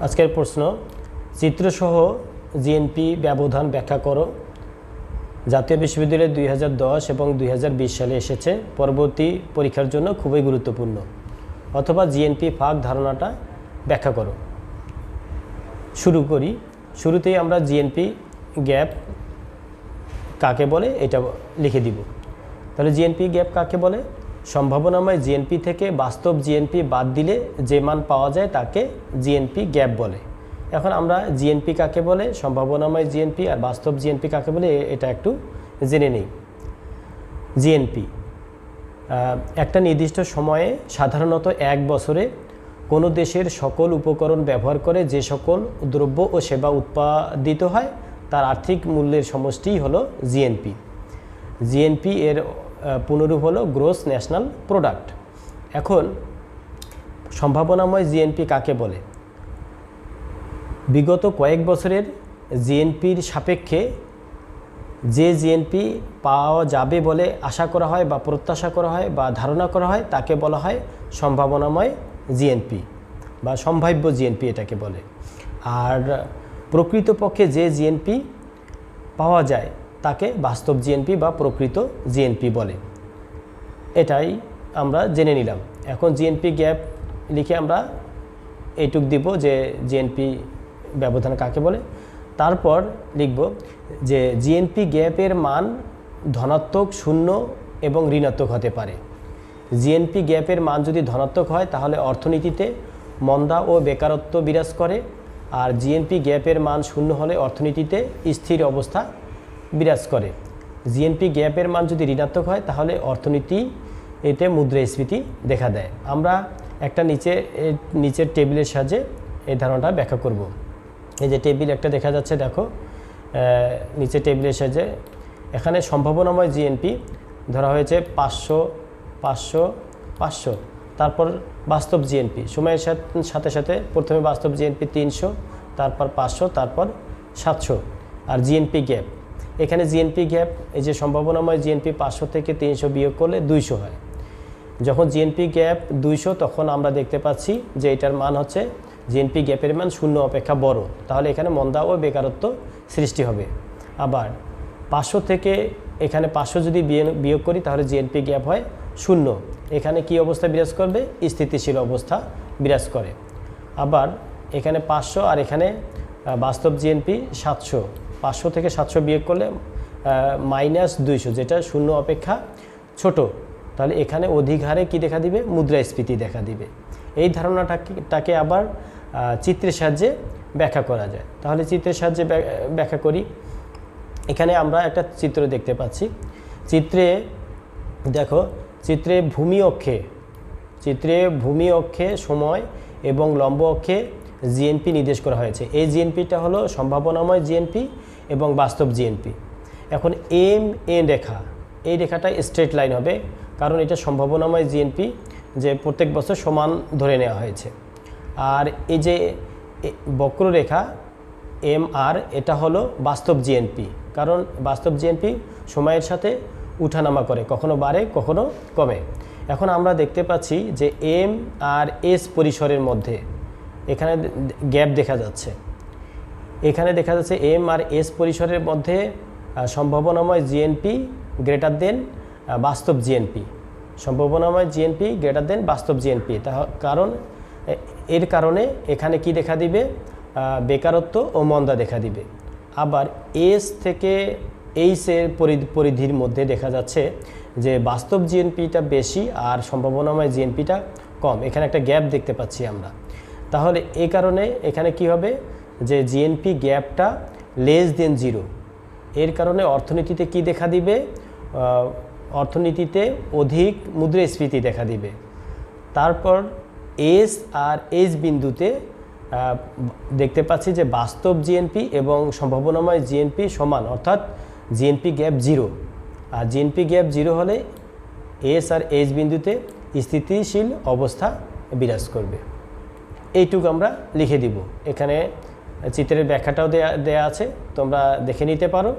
আজকের প্রশ্ন, চিত্রসহ জিএনপি ব্যবধান ব্যাখ্যা করো। জাতীয় বিশ্ববিদ্যালয়ে দুই এবং দুই হাজার বিশ সালে এসেছে। পরবর্তী পরীক্ষার জন্য খুবই গুরুত্বপূর্ণ। অথবা জিএনপি ফাঁক ধারণাটা ব্যাখ্যা করো। শুরু করি। শুরুতেই আমরা জিএনপি গ্যাপ কাকে বলে, এটা লিখে দিব। তাহলে জিএনপি গ্যাপ কাকে বলে? সম্ভাবনাময় জিএনপি থেকে বাস্তব জিএনপি বাদ দিলে যে মান পাওয়া যায় তাকে জিএনপি গ্যাপ বলে। এখন আমরা জিএনপি কাকে বলে, সম্ভাবনাময় জিএনপি আর বাস্তব জিএনপি কাকে বলে এটা একটু জেনে নিই। জিএনপি একটা নির্দিষ্ট সময়ে সাধারণত এক বছরে কোনো দেশের সকল উপকরণ ব্যবহার করে যে সকল দ্রব্য ও সেবা উৎপাদিত হয়, তার আর্থিক মূল্যের সমষ্টিই হলো জিএনপি জিএনপি এর পুনরূপ হলো গ্রোস ন্যাশনাল প্রোডাক্ট এখন সম্ভাবনাময় জিএনপি কাকে বলে? বিগত কয়েক বছরের জিএনপির সাপেক্ষে যে জিএনপি পাওয়া যাবে বলে আশা করা হয় বা প্রত্যাশা করা হয় বা ধারণা করা হয়, তাকে বলা হয় সম্ভাবনাময় জিএনপি বা সম্ভাব্য জিএনপি এটাকে বলে। আর প্রকৃতপক্ষে যে জিএনপি পাওয়া যায় তাকে বাস্তব জিএনপি বা প্রকৃত জিএনপি বলে। এটাই আমরা জেনে নিলাম। এখন জিএনপি গ্যাপ লিখে আমরা এইটুক দিব যে জিএনপি ব্যবধান কাকে বলে। তারপর লিখব যে জিএনপি গ্যাপের মান ধনাত্মক, শূন্য এবং ঋণাত্মক হতে পারে। জিএনপি গ্যাপের মান যদি ধনাত্মক হয়, তাহলে অর্থনীতিতে মন্দা ও বেকারত্ব বিরাজ করে। আর জিএনপি গ্যাপের মান শূন্য হলে অর্থনীতিতে স্থির অবস্থা বিরাজ করে। জিএনপি গ্যাপের মান যদি ঋণাত্মক হয়, তাহলে অর্থনীতি এতে মুদ্রাস্ফীতি দেখা দেয়। আমরা একটা নিচে নিচের টেবিলের সাহায্যে এই ধারণাটা ব্যাখ্যা করব। এই যে টেবিল একটা দেখা যাচ্ছে, দেখো নিচে টেবিলের সাহায্যে। এখানে সম্ভাবনাময় জিএনপি ধরা হয়েছে পাঁচশো পাঁচশো পাঁচশো। তারপর বাস্তব জিএনপি সময়ের সাথে সাথে প্রথমে বাস্তব জিএনপি তিনশো, তারপর পাঁচশো, তারপর সাতশো। আর জিএনপি গ্যাপ এখানে জিএনপি গ্যাপ এই যে সম্ভাবনাময় জিএনপি পাঁচশো থেকে তিনশো বিয়োগ করলে দুইশো হয়। যখন জিএনপি গ্যাপ দুইশো, তখন আমরা দেখতে পাচ্ছি যে এটার মান হচ্ছে জিএনপি গ্যাপের মান শূন্য অপেক্ষা বড়। তাহলে এখানে মন্দা ও বেকারত্ব সৃষ্টি হবে। আবার পাঁচশো থেকে এখানে পাঁচশো যদি বিয়ে- বিয়োগ করি, তাহলে জিএনপি গ্যাপ হয় শূন্য। এখানে কি অবস্থা বিরাজ করবে? স্থিতিশীল অবস্থা বিরাজ করে। আবার এখানে পাঁচশো আর এখানে বাস্তব জিএনপি সাতশো। পাঁচশো থেকে সাতশো বিয়োগ করলে মাইনাস দুইশো, যেটা শূন্য অপেক্ষা ছোট। তাহলে এখানে অধিক হারে কী দেখা দিবে? মুদ্রাস্ফীতি দেখা দিবে। এই ধারণাটাকে, টাকে আবার চিত্রের সাহায্যে ব্যাখ্যা করা যায়। তাহলে চিত্রের সাহায্যে ব্য- ব্যাখ্যা করি। এখানে আমরা একটা চিত্র দেখতে পাচ্ছি। চিত্রে, দেখো, চিত্রে ভূমি অক্ষে, চিত্রে ভূমি অক্ষে সময় এবং লম্ব অক্ষে জিএনপি নির্দেশ করা হয়েছে। এই জিএনপিটা হলো সম্ভাবনাময় জিএনপি এবং বাস্তব জিএনপি। এখন এম, এ রেখা, এই রেখাটা স্ট্রেট লাইন হবে, কারণ এটা সম্ভাবনাময় জিএনপি যে প্রত্যেক বছর সমান ধরে নেওয়া হয়েছে। আর এই যে বক্ররেখা, এম আর, এটা হলো বাস্তব জিএনপি, কারণ বাস্তব জিএনপি সময়ের সাথে উঠানামা করে, কখনো বাড়ে, কখনো কমে। এখন আমরা দেখতে পাচ্ছি যে এম আর এস পরিসরের মধ্যে এখানে গ্যাপ দেখা যাচ্ছে। এখানে দেখা যাচ্ছে এম আর এস পরিসরের মধ্যে সম্ভাবনাময় জিএনপি গ্রেটার দেন বাস্তব জিএনপি সম্ভাবনাময় জিএনপি গ্রেটার দেন বাস্তব জিএনপি তা কারণ এর কারণে এখানে কি দেখা দিবে? বেকারত্ব ও মন্দা দেখা দিবে। আবার এস থেকে এইসের পরিধির মধ্যে দেখা যাচ্ছে যে বাস্তব জিএনপিটা বেশি আর সম্ভাবনাময় জিএনপিটা কম। এখানে একটা গ্যাপ দেখতে পাচ্ছি আমরা। তাহলে এই কারণে এখানে কি হবে? যে জিএনপি গ্যাপটা লেস দেন জিরো এর কারণে অর্থনীতিতে কি দেখা দিবে? অর্থনীতিতে অধিক মুদ্রাস্ফীতি দেখা দিবে। তারপর এস আর এইচ বিন্দুতে দেখতে পাচ্ছি যে বাস্তব জিএনপি এবং সম্ভাবনাময় জিএনপি সমান, অর্থাৎ জিএনপি গ্যাপ জিরো আর জিএনপি গ্যাপ জিরো হলে এস আর এইচ বিন্দুতে স্থিতিশীল অবস্থা বিরাজ করবে। এইটুকু আমরা লিখে দিব। এখানে চিত্রের ব্যাখ্যাটাও দেয়া দেয়া আছে তোমরা দেখে নিতে পারো।